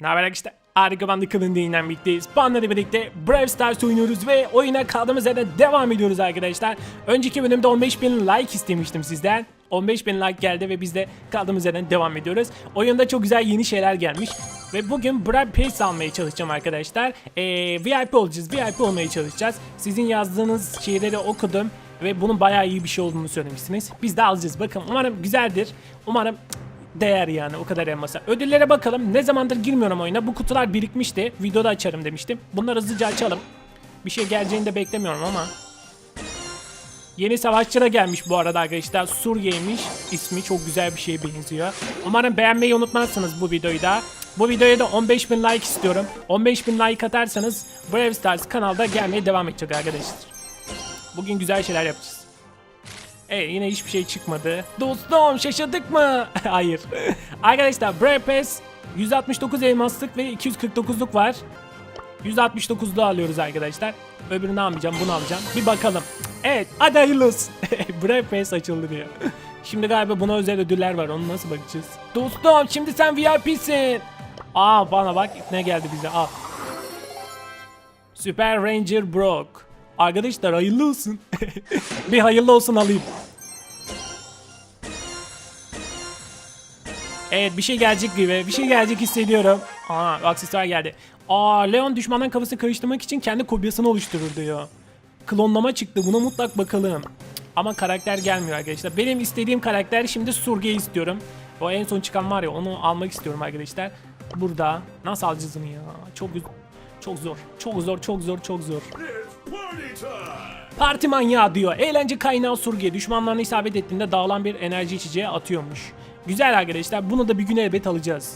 Ne haber arkadaşlar? Harika Bandı kanalından birlikteyiz. Banla birlikte Brave Stars oynuyoruz ve oyuna kaldığımız yerden devam ediyoruz arkadaşlar. Önceki bölümde 15.000 like istemiştim sizden. 15.000 like geldi ve biz de kaldığımız yerden devam ediyoruz. Oyunda çok güzel yeni şeyler gelmiş. Ve bugün Brave Pace almaya çalışacağım arkadaşlar. Ee, VIP olacağız, VIP olmaya çalışacağız. Sizin yazdığınız şeyleri okudum. Ve bunun bayağı iyi bir şey olduğunu söylemişsiniz. Biz de alacağız. Bakın umarım güzeldir. Umarım değer yani o kadar elmasa. Ödüllere bakalım. Ne zamandır girmiyorum oyuna. Bu kutular birikmişti. Videoda açarım demiştim. Bunları hızlıca açalım. Bir şey geleceğini de beklemiyorum ama. Yeni savaşçı da gelmiş bu arada arkadaşlar. Suriye'ymiş. İsmi çok güzel bir şeye benziyor. Umarım beğenmeyi unutmazsınız bu videoyu da. Bu videoya da 15.000 like istiyorum. 15.000 like atarsanız Brave Stars kanalda gelmeye devam edecek arkadaşlar. Bugün güzel şeyler yapacağız. E yine hiçbir şey çıkmadı. Dostum şaşırdık mı? Hayır. Arkadaşlar Brave Pass 169 elmaslık ve 249'luk var. 169'lu alıyoruz arkadaşlar. Öbürünü almayacağım bunu alacağım. Bir bakalım. Evet hadi hayırlı. Brave Pass açıldı diyor. Şimdi galiba buna özel ödüller var onu nasıl bakacağız? Dostum şimdi sen VIP'sin. Aa bana bak ne geldi bize al. Super Ranger Brock. Arkadaşlar hayırlı olsun. bir hayırlı olsun alayım. Evet bir şey gelecek gibi. Bir şey gelecek hissediyorum. Aa aksesuar geldi. Aa Leon düşmandan kafasını karıştırmak için kendi kopyasını oluşturur diyor. Klonlama çıktı. Buna mutlak bakalım. Ama karakter gelmiyor arkadaşlar. Benim istediğim karakter şimdi Surge'yi istiyorum. O en son çıkan var ya onu almak istiyorum arkadaşlar. Burada. Nasıl alacağız onu ya? Çok çok zor. Çok zor, çok zor, çok zor. Parti manyağı diyor. Eğlence kaynağı Surge düşmanlarına isabet ettiğinde dağılan bir enerji içeceği atıyormuş. Güzel arkadaşlar bunu da bir gün elbet alacağız.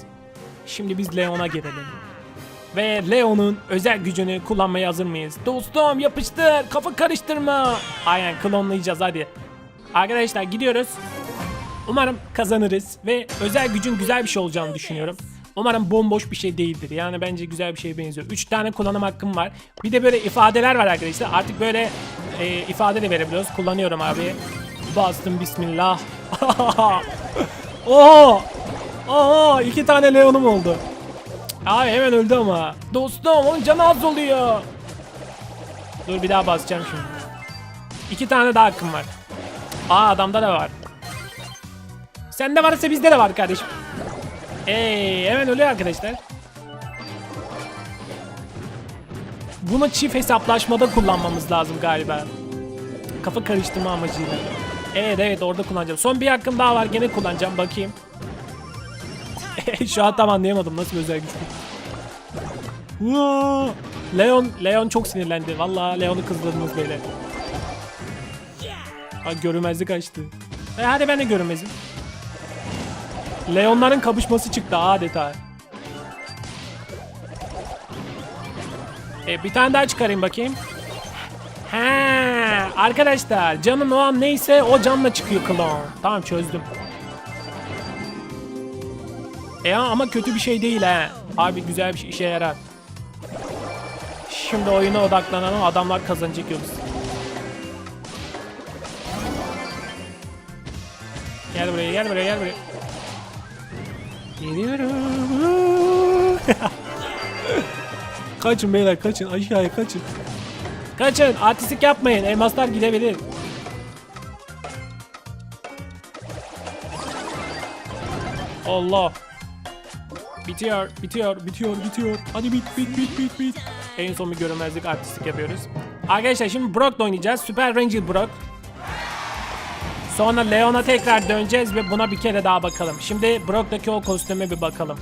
Şimdi biz Leon'a gelelim. Ve Leon'un özel gücünü kullanmaya hazır mıyız? Dostum yapıştır kafa karıştırma. Aynen klonlayacağız hadi. Arkadaşlar gidiyoruz. Umarım kazanırız ve özel gücün güzel bir şey olacağını düşünüyorum. Umarım bomboş bir şey değildir. Yani bence güzel bir şeye benziyor. 3 tane kullanım hakkım var. Bir de böyle ifadeler var arkadaşlar. Artık böyle e, ifade de verebiliyoruz. Kullanıyorum abi. Bastım bismillah. Oo! Oo! iki tane Leon'um oldu. Abi hemen öldü ama. Dostum onun canı az oluyor. Dur bir daha basacağım şimdi. İki tane daha hakkım var. Aa adamda da var. Sende varsa bizde de var kardeşim. Eee hemen ölüyor arkadaşlar. Bunu çift hesaplaşmada kullanmamız lazım galiba. Kafa karıştırma amacıyla. Evet evet orada kullanacağım. Son bir hakkım daha var gene kullanacağım bakayım. Şu an tam anlayamadım nasıl bir özel güç bu. Vaa! Leon, Leon çok sinirlendi. Vallahi Leon'u kızdırdınız böyle. Ay görünmezlik açtı. E hadi ben de görünmezim. Leonların kapışması çıktı adeta. E, bir tane daha çıkarayım bakayım. He, arkadaşlar canın o an neyse o canla çıkıyor klon. Tamam çözdüm. E ama kötü bir şey değil ha. Abi güzel bir şey işe yarar. Şimdi oyuna odaklanalım adamlar kazanacak yoksa. Gel buraya gel buraya gel buraya. Geliyorum. kaçın beyler kaçın aşağıya kaçın. Kaçın artistik yapmayın elmaslar gidebilir. Allah. Bitiyor, bitiyor, bitiyor, bitiyor. Hadi bit, bit, bit, bit, bit. En son bir görünmezlik artistik yapıyoruz. Arkadaşlar şimdi Brock'la oynayacağız. Super Ranger Brock. Sonra Leon'a tekrar döneceğiz ve buna bir kere daha bakalım. Şimdi Brock'taki o kostüme bir bakalım.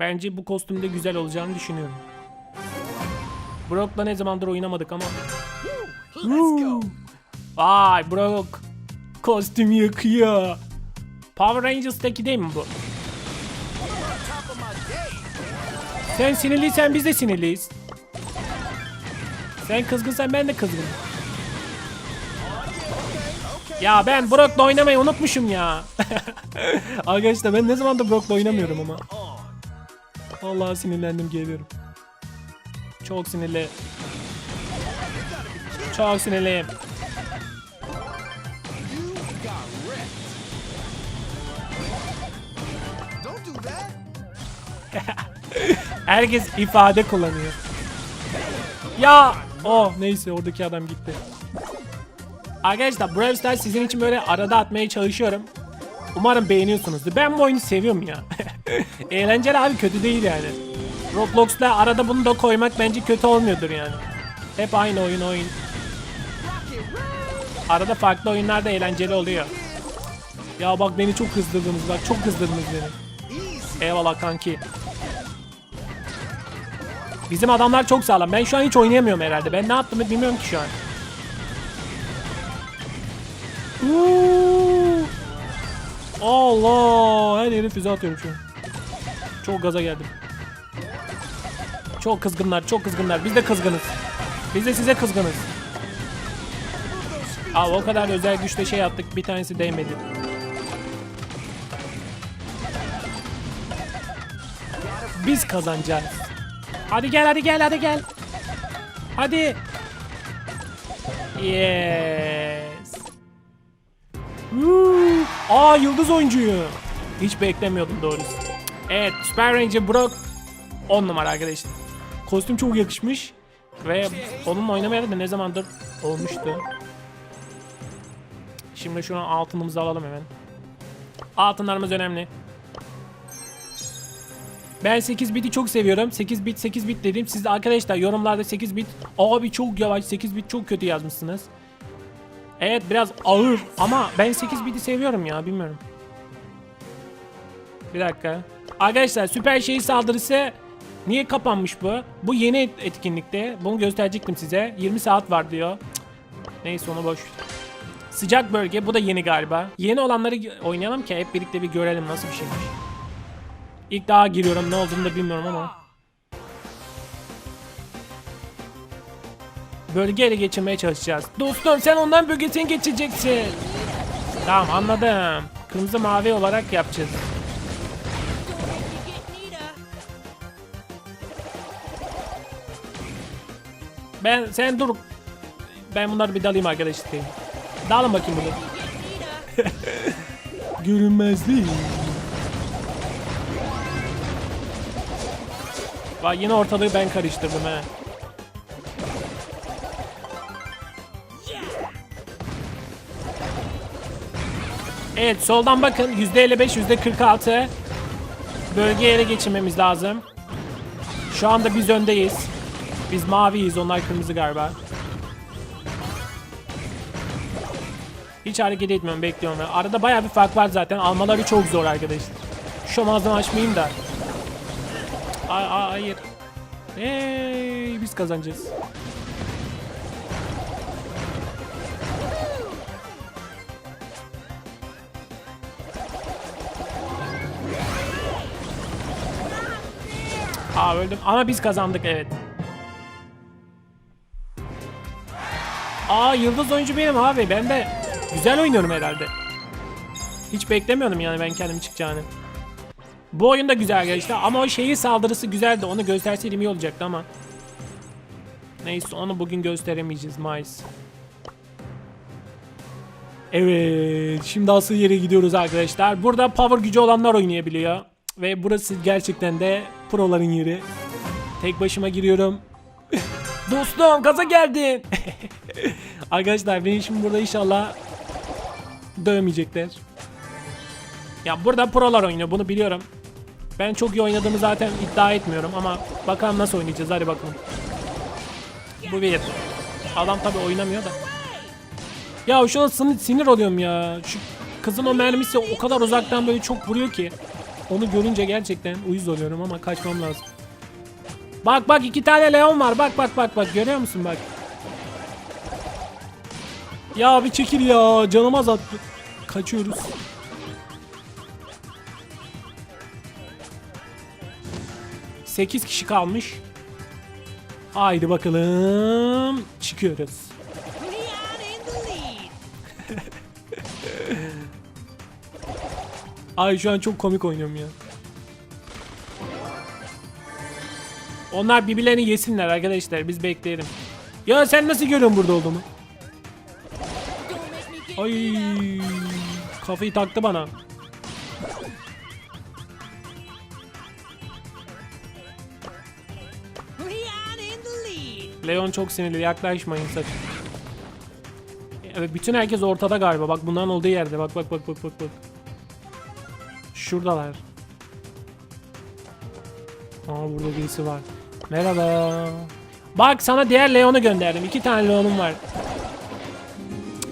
Bence bu kostümde güzel olacağını düşünüyorum. Brock'la ne zamandır oynamadık ama. Vay Brock. Kostüm yakıyor. Power Rangers'taki değil mi bu? Sen sinirliysen biz de sinirliyiz. Sen kızgınsan ben de kızgınım. Ya ben Brock'la oynamayı unutmuşum ya. Arkadaşlar ben ne zamandır Brock'la oynamıyorum ama. Vallahi sinirlendim geliyorum. Çok sinirli. Çok sinirliyim. Herkes ifade kullanıyor. Ya! Oh neyse oradaki adam gitti. Arkadaşlar Brawl Stars sizin için böyle arada atmaya çalışıyorum. Umarım beğeniyorsunuzdur. Ben bu oyunu seviyorum ya. Eğlenceli abi kötü değil yani. Roblox'ta arada bunu da koymak bence kötü olmuyordur yani. Hep aynı oyun oyun. Arada farklı oyunlar da eğlenceli oluyor. Ya bak beni çok kızdırdınız bak çok kızdırdınız beni. Eyvallah kanki. Bizim adamlar çok sağlam. Ben şu an hiç oynayamıyorum herhalde. Ben ne yaptığımı bilmiyorum ki şu an. Allah! Her yere füze atıyorum şu an. Çok gaza geldim. Çok kızgınlar, çok kızgınlar. Biz de kızgınız. Biz de size kızgınız. Aa, o kadar özel güçle şey yaptık. Bir tanesi değmedi. Biz kazanacağız. Hadi gel, hadi gel, hadi gel. Hadi. Yes. Woo. Aa yıldız oyuncuyu. Hiç beklemiyordum doğrusu. Evet Super Ranger Brock 10 numara arkadaşlar. Kostüm çok yakışmış. Ve onunla oynamaya da ne zamandır olmuştu. Şimdi şu an altınımızı alalım hemen. Altınlarımız önemli. Ben 8 biti çok seviyorum. 8 bit 8 bit dedim. Siz de arkadaşlar yorumlarda 8 bit abi çok yavaş 8 bit çok kötü yazmışsınız. Evet biraz ağır ama ben 8 biti seviyorum ya bilmiyorum. Bir dakika. Arkadaşlar süper şey saldırısı niye kapanmış bu? Bu yeni et- etkinlikte. Bunu gösterecektim size. 20 saat var diyor. Neyse onu boş. Sıcak bölge bu da yeni galiba. Yeni olanları oynayalım ki hep birlikte bir görelim nasıl bir şeymiş. İlk daha giriyorum ne olduğunu da bilmiyorum ama. Bölge ele geçirmeye çalışacağız. Dostum sen ondan bölgesini geçeceksin. Tamam anladım. Kırmızı mavi olarak yapacağız. Ben sen dur. Ben bunları bir dalayım arkadaşlar. Dalın bakayım bunu. Görünmezliği. Bak yine ortalığı ben karıştırdım he. Evet soldan bakın %55 %46 bölgeye ele geçirmemiz lazım. Şu anda biz öndeyiz. Biz maviyiz onlar kırmızı galiba. Hiç hareket etmiyorum bekliyorum. Arada baya bir fark var zaten almaları çok zor arkadaşlar. Ağzımı açmayayım da. Ay, ay, hayır. Hey, biz kazanacağız. Aa öldüm ama biz kazandık evet. Aa yıldız oyuncu benim abi. Ben de güzel oynuyorum herhalde. Hiç beklemiyordum yani ben kendim çıkacağını. Bu oyun da güzel arkadaşlar ama o şeyi saldırısı güzeldi. Onu gösterseydim iyi olacaktı ama. Neyse onu bugün gösteremeyeceğiz maalesef. Evet, şimdi asıl yere gidiyoruz arkadaşlar. Burada power gücü olanlar oynayabiliyor. Ve burası gerçekten de proların yeri. Tek başıma giriyorum. Dostum gaza geldin. arkadaşlar beni şimdi burada inşallah dövmeyecekler. Ya burada prolar oynuyor bunu biliyorum. Ben çok iyi oynadığımı zaten iddia etmiyorum ama bakalım nasıl oynayacağız hadi bakalım. Bu bir. Adam tabi oynamıyor da. Ya şu an sinir, sinir oluyorum ya. Şu kızın o mermisi o kadar uzaktan böyle çok vuruyor ki. Onu görünce gerçekten uyuz oluyorum ama kaçmam lazım. Bak bak iki tane Leon var. Bak bak bak bak görüyor musun bak. Ya bir çekil ya. Canım azalttı. Kaçıyoruz. Sekiz kişi kalmış. Haydi bakalım. Çıkıyoruz. Ay şu an çok komik oynuyorum ya. Onlar birbirlerini yesinler arkadaşlar. Biz bekleyelim. Ya sen nasıl görüyorsun burada olduğumu? Ay kafayı taktı bana. Leon çok sinirli yaklaşmayın sakın. Evet bütün herkes ortada galiba. Bak bunların olduğu yerde. Bak bak bak bak bak bak. Şuradalar. Aa burada birisi var. Merhaba. Bak sana diğer Leon'u gönderdim. İki tane Leon'um var.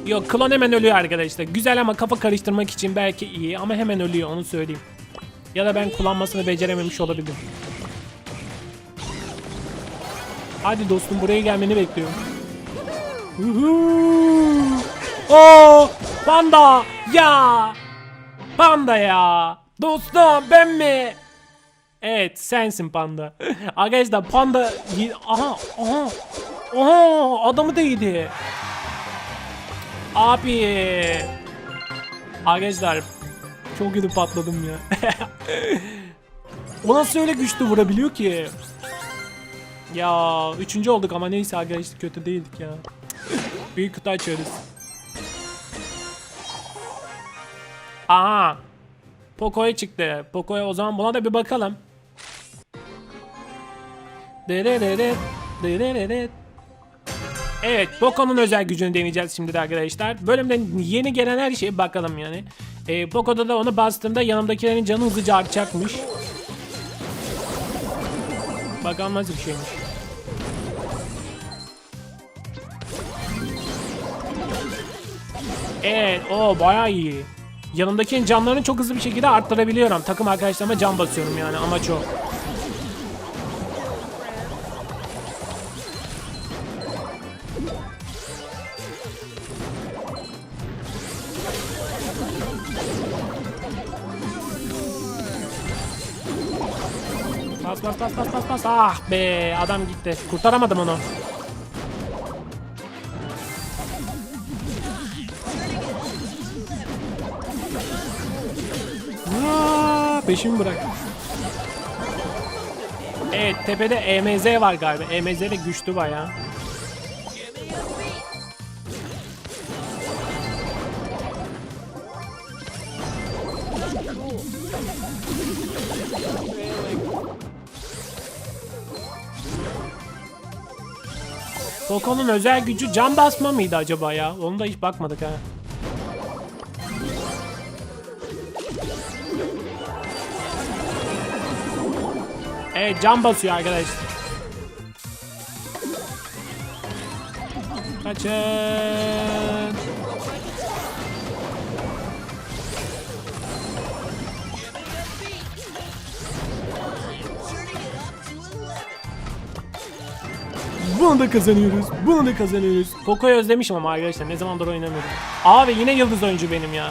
Yok klon hemen ölüyor arkadaşlar. Güzel ama kafa karıştırmak için belki iyi ama hemen ölüyor onu söyleyeyim. Ya da ben kullanmasını becerememiş olabilirim. Hadi dostum buraya gelmeni bekliyorum. Oo, panda ya. Panda ya. Dostum ben mi? Evet sensin panda. Arkadaşlar panda aha aha aha adamı da yedi. Abi. Arkadaşlar çok kötü patladım ya. o nasıl öyle güçlü vurabiliyor ki? Ya üçüncü olduk ama neyse arkadaşlar kötü değildik ya. Büyük kutu açıyoruz. Aha. Poco'ya çıktı. Poco'ya o zaman buna da bir bakalım. Evet, Poco'nun özel gücünü deneyeceğiz şimdi de arkadaşlar. Bölümden yeni gelen her şeye bakalım yani. Ee, Poco'da da onu bastığımda yanımdakilerin canı hızlıca artacakmış. Bakalım nasıl bir şeymiş. Evet, o bayağı iyi. Yanımdakinin canlarını çok hızlı bir şekilde arttırabiliyorum. Takım arkadaşlarıma can basıyorum yani amaç o. Bas bas bas bas bas bas. Ah be adam gitti. Kurtaramadım onu. Aa, peşimi bırak. Evet tepede EMZ var galiba. EMZ de güçlü bayağı. Poco'nun özel gücü can basma mıydı acaba ya? Onu da hiç bakmadık ha. Evet can basıyor arkadaşlar. Kaçın. Bunu da kazanıyoruz. Bunu da kazanıyoruz. Poco'yu özlemişim ama arkadaşlar ne zamandır oynamıyorum. Abi yine yıldız oyuncu benim ya.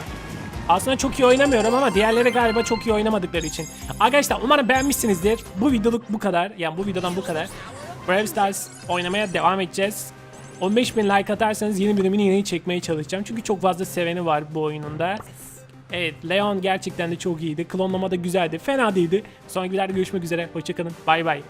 Aslında çok iyi oynamıyorum ama diğerleri galiba çok iyi oynamadıkları için. Arkadaşlar umarım beğenmişsinizdir. Bu videoluk bu kadar. Yani bu videodan bu kadar. Brave Stars oynamaya devam edeceğiz. 15.000 like atarsanız yeni bölümünü yine çekmeye çalışacağım. Çünkü çok fazla seveni var bu oyununda. Evet Leon gerçekten de çok iyiydi. Klonlama da güzeldi. Fena değildi. Sonraki videolarda görüşmek üzere. Hoşçakalın. Bay bay.